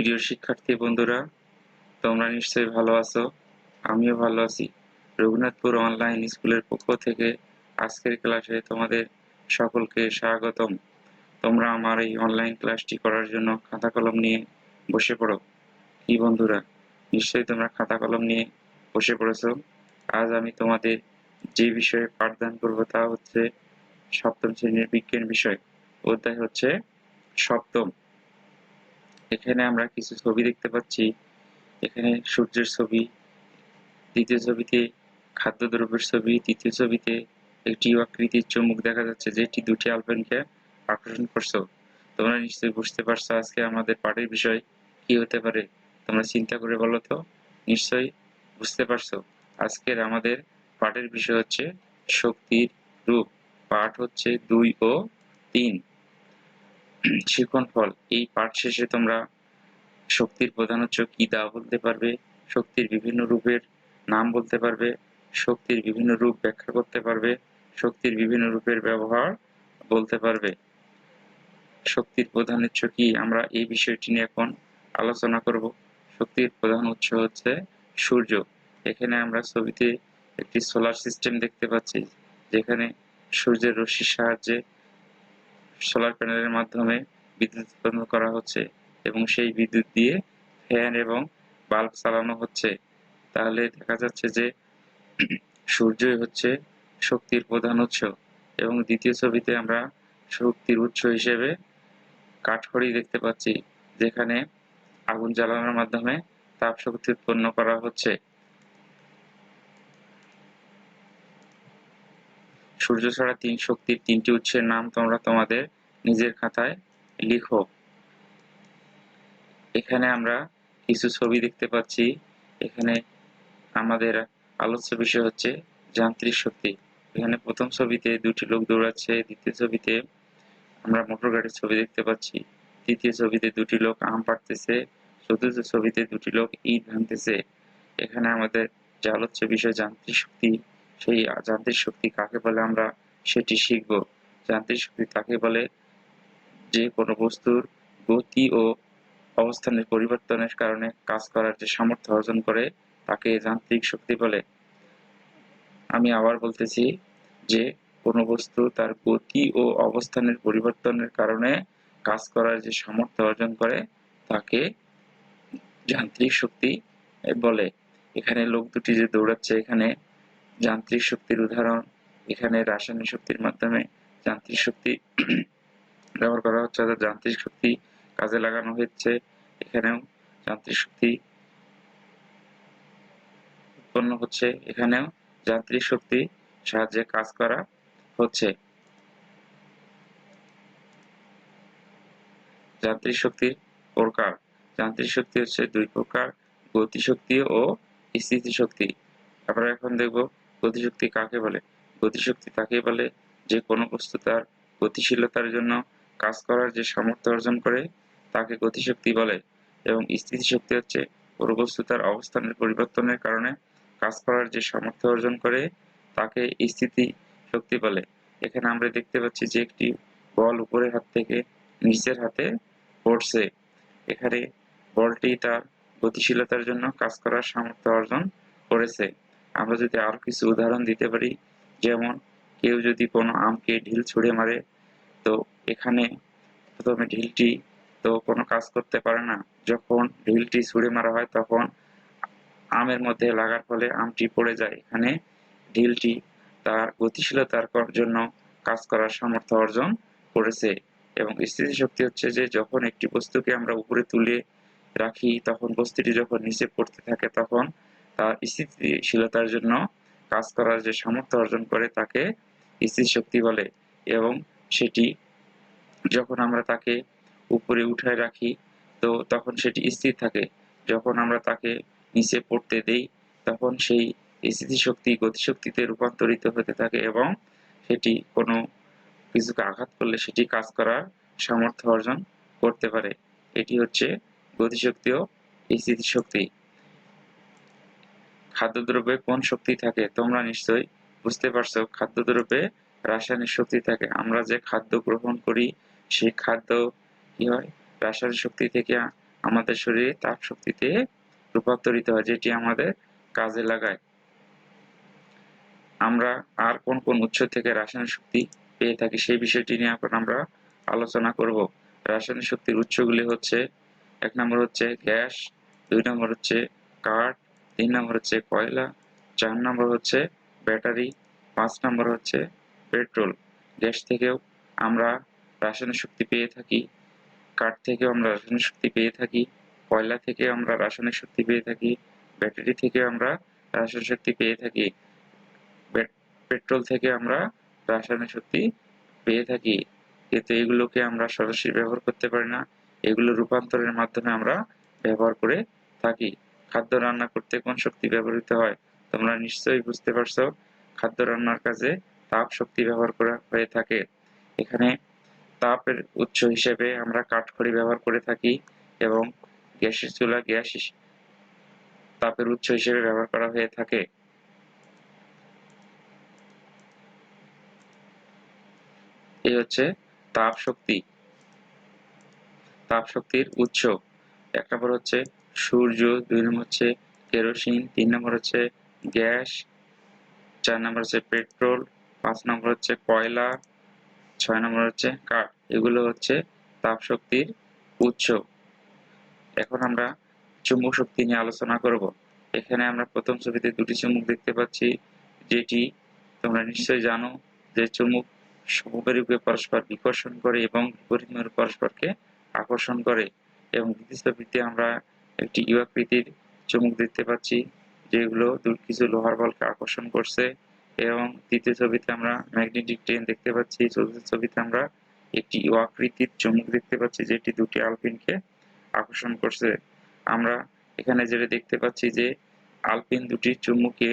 প্রিয় শিক্ষার্থী বন্ধুরা, তোমরা নিশ্চয়ই ভালো আছো। আমিও ভালো আছি। রঘুনাথপুর অনলাইন স্কুলের পক্ষ থেকে আজকের ক্লাসে তোমাদের সকলকে স্বাগতম। তোমরা আমার এই অনলাইন ক্লাসটি করার জন্য খাতা কলম নিয়ে বসে পড়ো। কি বন্ধুরা, নিশ্চয়ই তোমরা খাতা কলম নিয়ে বসে পড়েছো। আজ আমি তোমাদের যে বিষয়ে পাঠদান করব তা হচ্ছে সপ্তম শ্রেণির বিজ্ঞান বিষয়। অধ্যায় হচ্ছে সপ্তম। এখানে আমরা কিছু ছবি দেখতে পাচ্ছি। এখানে সূর্যের ছবি, দ্বিতীয় ছবিতে খাদ্যদ্রব্যের ছবি, তৃতীয় ছবিতে একটি আকৃতির চমুক দেখা যাচ্ছে, যেটি দুটি আলপেনকে আকর্ষণ করছ। তোমরা নিশ্চয়ই বুঝতে পারছ আজকে আমাদের পাঠের বিষয় কি হতে পারে। তোমরা চিন্তা করে বলো তো? নিশ্চয়ই বুঝতে পারছ। আজকের আমাদের পাঠের বিষয় হচ্ছে শক্তির রূপ। পাঠ হচ্ছে দুই ও তিন। শিখন ফল। এই পাঠ শেষে তোমরা শক্তির প্রধান উৎস কি তা বলতে পারবে? শক্তির বিভিন্ন রূপের নাম বলতে পারবে। শক্তির বিভিন্ন রূপ ব্যাখ্যা করতে পারবে। শক্তির বিভিন্ন রূপের ব্যবহার বলতে পারবে। শক্তির প্রধান উৎস কি? আমরা এই বিষয়টি নিয়ে এখন আলোচনা করব। শক্তির প্রধান উৎস হচ্ছে সূর্য। এখানে আমরা ছবিতে একটি সোলার সিস্টেম দেখতে পাচ্ছি, যেখানে সূর্যের রশ্মির সাহায্যে সোলার প্যানেলের মাধ্যমে বিদ্যুৎ উৎপন্ন করা হচ্ছে এবং সেই বিদ্যুৎ দিয়ে ফ্যান এবং বাল্ব চালানো হচ্ছে। তাহলে দেখা যাচ্ছে যে সূর্যই হচ্ছে শক্তির প্রধান উৎস এবং দ্বিতীয় ছবিতে আমরা শক্তির উৎস হিসেবে কাঠখড়ি দেখতে পাচ্ছি, যেখানে আগুন জ্বালানোর মাধ্যমে তাপ শক্তি উৎপন্ন করা হচ্ছে। সূর্য ছাড়া তিন শক্তির তিনটি উৎসের নাম তোমরা তোমাদের নিজের খাতায় লিখো। এখানে আমরা কিছু ছবি দেখতে পাচ্ছি। এখানে আমাদের আলোচ্য বিষয় হচ্ছে যান্ত্রিক শক্তি। এখানে প্রথম ছবিতে দুটি লোক দৌড়াচ্ছে, দ্বিতীয় ছবিতে আমরা মোটর গাড়ির ছবি দেখতে পাচ্ছি। তৃতীয় ছবিতে দুটি লোক আম পাড়তেছে, চতুর্থ ছবিতে দুটি লোক ইট ভাঙতেছে। এখানে আমাদের যে আলোচ্য বিষয় যান্ত্রিক শক্তি সেই যান্ত্রিক শক্তি কাকে বলে আমরা সেটি শিখব। যান্ত্রিক শক্তি তাকে বলে? যে কোনো বস্তুর গতি ও অবস্থানের পরিবর্তনের কারণে কাজ করার যে সামর্থ্য অর্জন করে, তাকে যান্ত্রিক শক্তি বলে। আমি আবার বলতেছি যে, কোনো বস্তু তার গতি ও অবস্থানের পরিবর্তনের কারণে কাজ করার যে সামর্থ্য অর্জন করে, তাকে যান্ত্রিক শক্তি বলে। এখানে লোক দুটি যে দৌড়াচ্ছে এখানে যান্ত্রিক শক্তির উদাহরণ। এখানে রাসায়নিক শক্তির মাধ্যমে যান্ত্রিক শক্তি ব্যবহার করা হচ্ছে, অর্থাৎ যান্ত্রিক শক্তি কাজে লাগানো হচ্ছে এখানেও যান্ত্রিক শক্তি উৎপন্ন হচ্ছে। এখানেও যান্ত্রিক শক্তি সাহায্যে কাজ করা হচ্ছে। যান্ত্রিক শক্তির প্রকার। যান্ত্রিক শক্তি হচ্ছে দুই প্রকার, গতিশক্তি ও স্থিতি শক্তি আমরা এখন দেখব গতিশক্তি কাকে বলে? গতিশক্তি তাকে বলে যে কোনো বস্তু তার গতিশীলতার জন্য কাজ করার যে সামর্থ্য অর্জন করে, তাকে গতিশক্তি বলে। এবং স্থিতিশক্তি হচ্ছে কোনো বস্তু তার অবস্থানের পরিবর্তনের কারণে কাজ করার যে সামর্থ্য অর্জন করে, তাকে স্থিতি শক্তি বলে। এখানে আমরা দেখতে পাচ্ছি যে একটি বল উপরের হাত থেকে নিচের হাতে পড়ছে। এখানে বলটি তার গতিশীলতার জন্য কাজ করার সামর্থ্য অর্জন করেছে। আমরা যদি আরও কিছু উদাহরণ দিতে পারি, যেমন কেউ যদি কোনো আমকে ঢিল ছুঁড়ে মারে, তো এখানে প্রথমে ঢিলটি তো কোনো কাজ করতে পারে না। যখন ঢিলটি ছুঁড়ে মারা হয়, তখন আমের মধ্যে লাগার ফলে আমটি পড়ে যায়। এখানে ঢিলটি তার গতিশীলতার জন্য কাজ করার সামর্থ্য অর্জন করেছে এবং স্থিতিশক্তি হচ্ছে যে, যখন একটি বস্তুকে আমরা উপরে তুলে রাখি, তখন বস্তুটি যখন নিচে পড়তে থাকে, তখন তার স্থিতিশীলতার জন্য কাজ করার যে সামর্থ্য অর্জন করে তাকে স্থিতিশক্তি বলে এবং সেটি যখন আমরা তাকে উপরে উঠায় রাখি, তো তখন সেটি স্থির থাকে। যখন আমরা তাকে নিচে পড়তে দেই, তখন সেই স্থিতিশক্তি গতিশক্তিতে রূপান্তরিত হতে থাকে এবং সেটি কোনো কিছুকে আঘাত করলে সেটি কাজ করার সামর্থ্য অর্জন করতে পারে। এটি হচ্ছে গতিশক্তি ও স্থিতিশক্তি। খাদ্যদ্রব্যে কোন শক্তি থাকে? তোমরা নিশ্চয়ই বুঝতে পারছ, খাদ্যদ্রব্যে রাসায়নিক শক্তি থাকে। আমরা যে খাদ্য গ্রহণ করি, সেই খাদ্য কি হয়? রাসায়নিক শক্তি থেকে আমাদের শরীরে তাপ শক্তিতে রূপান্তরিত হয়, যেটি আমাদের কাজে লাগায়। আমরা আর কোন কোন উৎস থেকে রাসায়নিক শক্তি পেয়ে থাকি, সেই বিষয়টি নিয়ে এখন আমরা আলোচনা করব। রাসায়নিক শক্তির উৎসগুলি হচ্ছে, এক নম্বর হচ্ছে গ্যাস, দুই নম্বর হচ্ছে কাঠ তিন নম্বর হচ্ছে কয়লা, চার নম্বর হচ্ছে ব্যাটারি, পাঁচ নম্বর হচ্ছে পেট্রোল। গ্যাস থেকেও আমরা রাসায়নিক শক্তি পেয়ে থাকি, কাঠ থেকেও আমরা রাসায়নিক শক্তি পেয়ে থাকি, কয়লা থেকে আমরা রাসায়নিক শক্তি পেয়ে থাকি, ব্যাটারি থেকে আমরা রাসায়নিক শক্তি পেয়ে থাকি পেট্রোল থেকে আমরা রাসায়নিক শক্তি পেয়ে থাকি। কিন্তু এগুলোকে আমরা সরাসরি ব্যবহার করতে পারি না, এগুলো রূপান্তরের মাধ্যমে আমরা ব্যবহার করে থাকি। খাদ্য রান্না করতে কোন শক্তি ব্যবহৃত হয়? তোমরা নিশ্চয়ই বুঝতে পারছ, খাদ্য রান্নার কাজে তাপ শক্তি ব্যবহার করা হয়ে থাকে। এখানে তাপের উৎস হিসেবে আমরা কাঠখড়ি ব্যবহার করে থাকি এবং গ্যাসের চুলা গ্যাস তাপের উৎস হিসেবে ব্যবহার করা হয়ে থাকে। এই হচ্ছে তাপ শক্তি। তাপ শক্তির উৎস। এক নম্বর হচ্ছে সূর্য, দুই নম্বর হচ্ছে কেরোসিন, তিন নম্বর হচ্ছে গ্যাস, চার নম্বর হচ্ছে পেট্রোল, পাঁচ নম্বর হচ্ছে কয়লা, ছয় নম্বর হচ্ছে কাঠ। এগুলো হচ্ছে তাপ শক্তির উৎস। এখন আমরা চুম্বক শক্তি নিয়ে আলোচনা করব। এখানে আমরা প্রথম ছবিতে দুটি চুম্বক দেখতে পাচ্ছি, যেটি তোমরা নিশ্চয়ই জানো যে চুম্বক সমকারীকে পরস্পর বিকর্ষণ করে এবং বিপরীত পরস্পরকে আকর্ষণ করে। এবং দ্বিতীয় ছবিতে আমরা একটি ইউআকৃতির চুম্বক দেখতে পাচ্ছি, যেগুলো কিছু লোহার বলকে আকর্ষণ করছে। এবং তৃতীয় ছবিতে আমরা ম্যাগনেটিক ট্রেন দেখতে পাচ্ছি, চতুর্থ ছবিতে আমরা একটি আকৃতির চুম্বক দেখতে পাচ্ছি, যেটি দুটি আলপিনকে আকর্ষণ করছে। আমরা এখানে যেটা দেখতে পাচ্ছি যে আলপিন দুটি চুম্বকে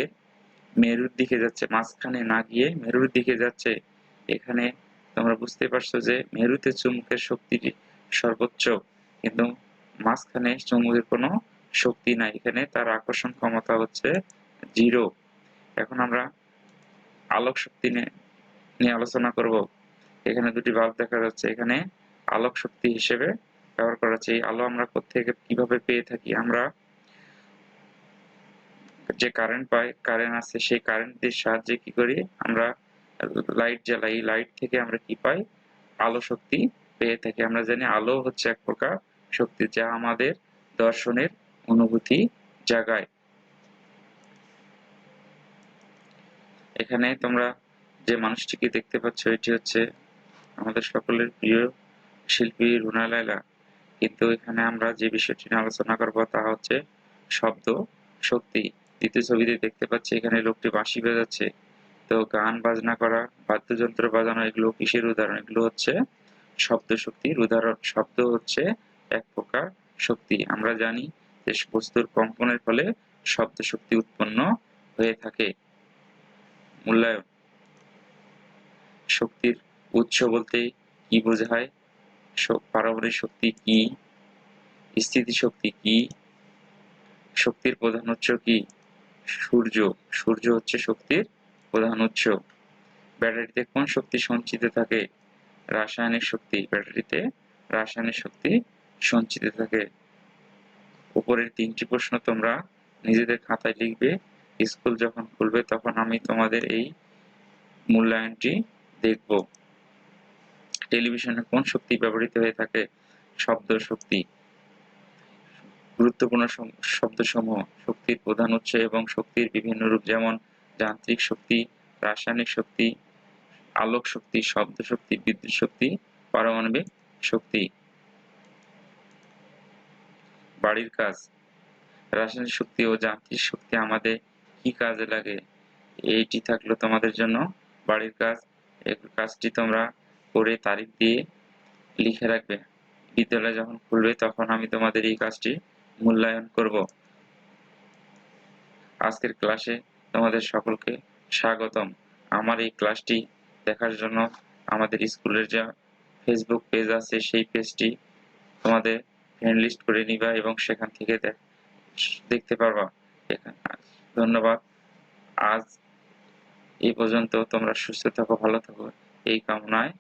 মেরুর দিকে যাচ্ছে, মাঝখানে না গিয়ে মেরুর দিকে যাচ্ছে। এখানে তোমরা বুঝতে পারছ যে মেরুতে চুম্বকের শক্তিটি সর্বোচ্চ। কিন্তু মাঝখানে চুম্বকের কোনো শক্তি নাই। এখানে তার আকর্ষণ ক্ষমতা হচ্ছে জিরো। এখন আমরা আলোক শক্তি নিয়ে আলোচনা করব। এখানে দুটি বাল্ব দেখা যাচ্ছে। এখানে আলোক শক্তি হিসেবে ব্যবহার করা হচ্ছে। এই আলো আমরা কোথেকে কীভাবে পেয়ে থাকি? আমরা যে কারেন্ট পাই কারেন্ট আছে, সেই কারেন্টের সাহায্যে কি করি? আমরা লাইট জ্বালাই। লাইট থেকে আমরা কি পাই? আলো শক্তি পেয়ে থাকি। আমরা জানি আলো হচ্ছে এক প্রকার শক্তি যা আমাদের দর্শনের অনুভূতি জাগায়। এখানে তোমরা যে মানুষটিকে দেখতে পাচ্ছ, এটি হচ্ছে আমাদের সকলের প্রিয় শিল্পী রুনা লাইলা কিন্তু এখানে আমরা যে বিষয়টি নিয়ে আলোচনা করব, তা হচ্ছে শব্দ শক্তি। দ্বিতীয় ছবিতে দেখতে পাচ্ছি এখানে লোকটি বাঁশি বাজাচ্ছে। তো গান বাজনা করা, বাদ্যযন্ত্র বাজানো, এগুলো কিসের উদাহরণ? এগুলো হচ্ছে শব্দ শক্তির উদাহরণ। শব্দ হচ্ছে এক প্রকার শক্তি। আমরা জানি যে বস্তুর কম্পনের ফলে শব্দ শক্তি উৎপন্ন হয়ে থাকে। মূল্যায়ন। শক্তির উৎস বলতে কি বোঝায়? পারমাণবিক শক্তি কি? স্থিতি শক্তি কি? শক্তির প্রধান উৎস কি? সূর্য। সূর্য হচ্ছে শক্তির প্রধান উৎস। ব্যাটারিতে কোন শক্তি সঞ্চিত থাকে? রাসায়নিক শক্তি। ব্যাটারিতে রাসায়নিক শক্তি সঞ্চিত থাকে। উপরের তিনটি প্রশ্ন তোমরা নিজেদের খাতায় লিখবে। স্কুল যখন খুলবে তখন আমি তোমাদের এই মূল্যায়নটি দেখব। টেলিভিশনে কোন শক্তি ব্যবহৃত হয়ে থাকে? শব্দ শক্তি। গুরুত্বপূর্ণ শব্দসমূহ, শক্তির প্রধান উৎস এবং শক্তির বিভিন্ন রূপ যেমন যান্ত্রিক শক্তি, রাসায়নিক শক্তি, আলোক শক্তি, শব্দ শক্তি, বিদ্যুৎ শক্তি, পারমাণবিক শক্তি। বাড়ির কাজ। রাসায়নিক শক্তি ও যান্ত্রিক শক্তি আমাদের কি কাজে লাগে? এইটি থাকল তোমাদের জন্য বাড়ির কাজ। কাজটি তোমরা করে তারিখ দিয়ে লিখে রাখবে। বিদ্যালয় যখন খুলবে তখন আমি তোমাদের এই কাজটি মূল্যায়ন করব। আজকের ক্লাসে তোমাদের সকলকে স্বাগতম। আমার এই ক্লাসটি দেখার জন্য আমাদের স্কুলের যা ফেসবুক পেজ আছে, সেই পেজটি তোমাদের ফ্রেন্ড লিস্ট করে নিবা এবং সেখান থেকে দেখতে পারবা ধন্যবাদ। আজ এই পর্যন্ত তোমরা সুস্থ থাকো, ভালো থাকো। এই কামনায়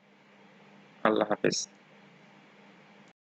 আল্লাহ হাফেজ।